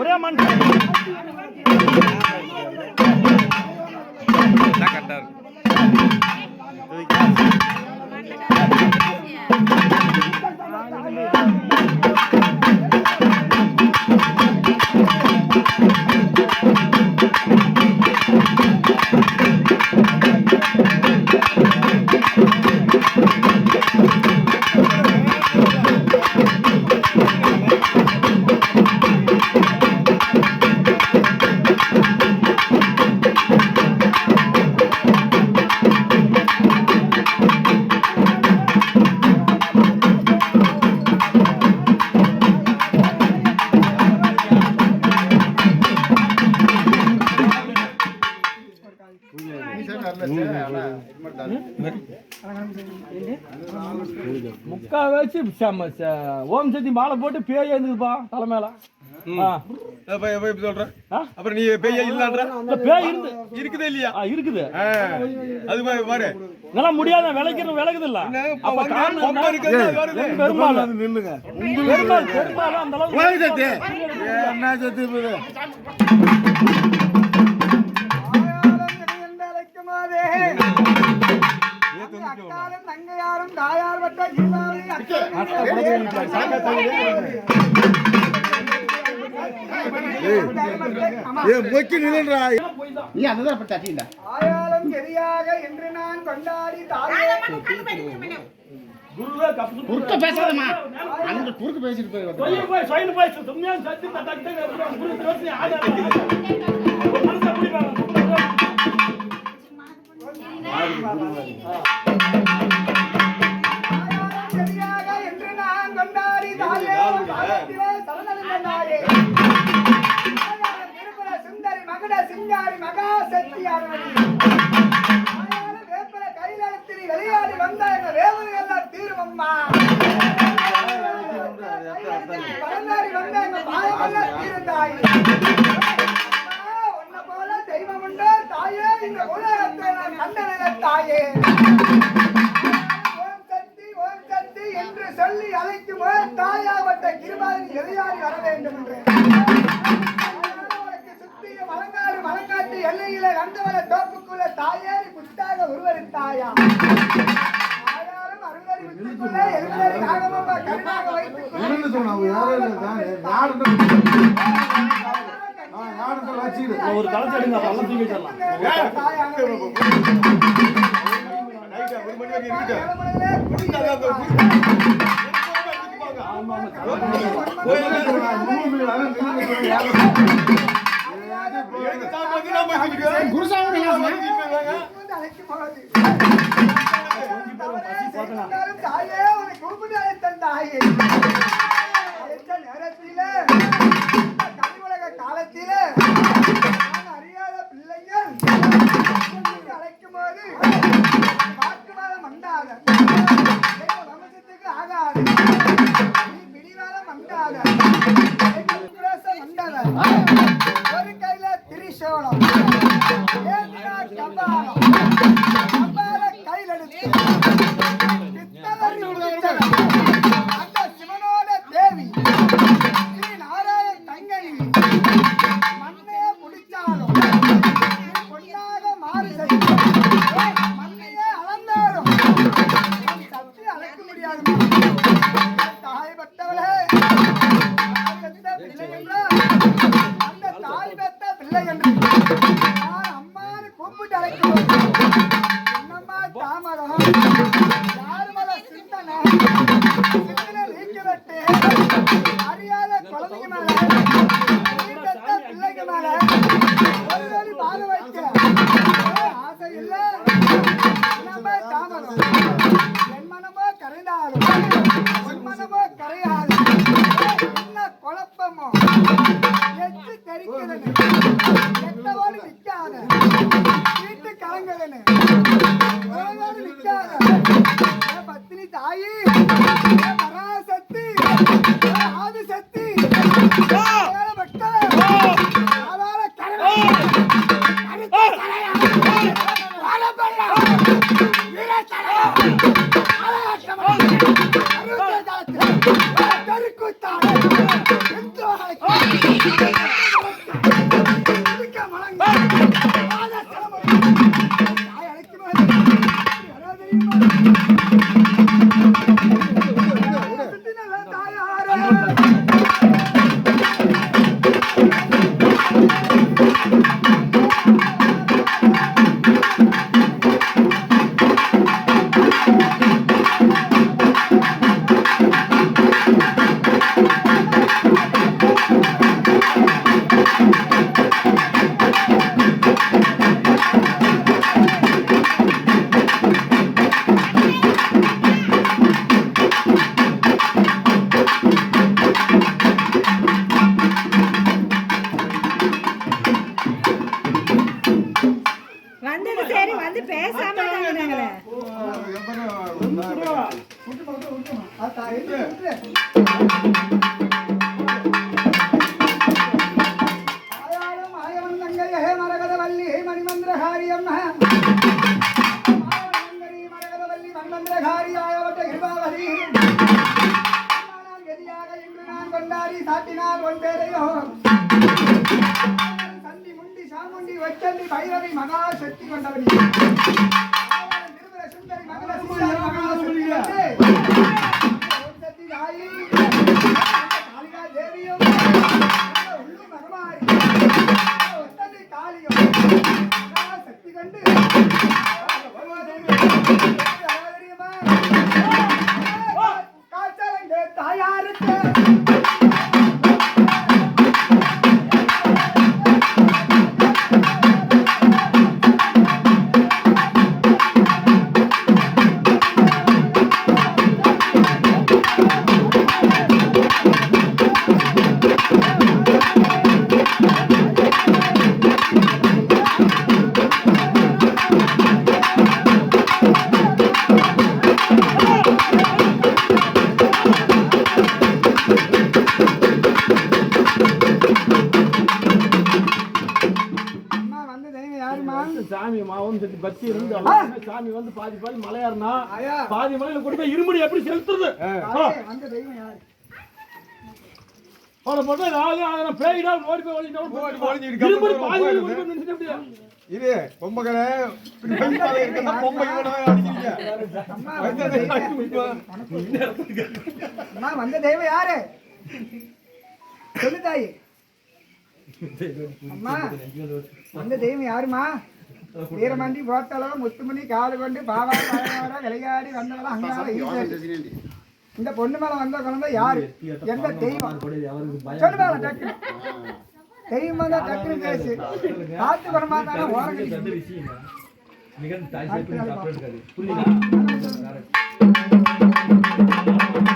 ஒரே மண். கரெக்டா இருக்கு. முக்காவாசி செம்ம ச- ஓம் சக்தி மாலை போட்டு பேய் எழுந்துப்பா தலை மேல. ஆ. அப்ப எப்ப இப்படி சொல்ற? ஆ? அப்புறம் நீ பெய்ய இல்லன்ற? இல்ல, பேய் இருந்து இருக்குதே இல்லையா? இருக்குது. ஆ, அது மாதிரி பாரு. நல்லா முடியாத விளைக்கிறது விளக்குது இல்ல. அப்ப காரணம். பெருமாள். நில்லுங்க பெருமாள் பெருமாள் அந்த அளவுக்கு என்ன சத்து இருக்குது அக்காலும் தங்கையாரும் தாயார் ஆயாலும் என்று நான் கொண்டாடி குறுக்க பேசாதம்மா. அந்த குறுக்க பேசிட்டு போய் போய் போய் சத்தி தட்டா சிங்காரி மகா சக்தி ஆயாலும் வேப்பல கையிலத்திரி விளையாடி வந்த எங்க வேதனை எல்லாம் வந்த எங்க பாவமெல்லாம் தீருந்தாய். உன்னை இந்த உலகத்தை நான் கண்டதில்லை தாயே. ஓம் சக்தி ஓம் சக்தி என்று சொல்லி அழைக்கும் தாயாவட்ட கிருபாதி எதிராளி வர வேண்டும் என்று. மலங்காடு மலங்காட்டு எல்லையில நந்தவன தோப்புக்குள்ள தாயேறி புத்தாக உருவரித்தாயா ஆயாரும் அருளறி வித்துக்குள்ள எழுதறி நாகமம்மா வச்சுக்கிடு ஒரு களத்தை எடுங்க பள்ளம் தூக்கி வச்சிடலாம். கடவுளே, கொடுத்தாங்க, ஒரு கையில திரிசோளம் ஏந்தினா கபாலம் இல்லை என்று நான் அம்மான்னு கூப்பிட்டு அழைக்கும் என்னம்மா தாமரம் யார் சிந்தனை. சிந்தனை நீக்கிவிட்டு அறியாத குழந்தைங்க மேல பிள்ளைங்க மேல ஒரு பாத வைக்க. ஆசை என்னம்மா என் மனமோ கரைந்தாலும் உன் மனமோ கரையாது என்ன குழப்பமோ எச்சு தெரிக்குதுன்னு நிக்காத. வீட்டு நிக்காத. ஏ பத்தினி தாயி. பராசக்தி. ஆதிசக்தி. பக்த பேசாம தாங்கினாங்களே ஆத்தா, மகா சக்தி கொண்டவனி பக்தி இருந்து அவங்க சாமி வந்து பாதி பாதி மலையாருனா. பாதி மலையில கொண்டு போய் இருமுடி எப்படி செலுத்துறது? தாயே, வந்த தெய்வம் யாரு? அவனை போட்டு நாலு ஆயிரம் பேய்டா ஓடி போய் ஓடி போய் ஒளிஞ்சிட்டு ஒளிஞ்சிட்டு இருமுடி பாதி கொண்டு போய் அப்படியே. இது அடிக்கிறீங்க. வந்த தெய்வம் யாரு? சொல்லு தாயி. அம்மா வந்த தெய்வம் யாருமா வீரமண்டி போட்டளவு முத்துமணி காடு கொண்டு பாவா பாவாட விளையாடி வந்தவள அங்கால இந்த பொண்ணு மேல வந்த குழந்தை யாரு? எந்த தெய்வம்? சொல்லு மேல டக்கு தெய்வம் தான் டக்குன்னு பேசு. காத்து பரமாத்தான ஓரங்கடி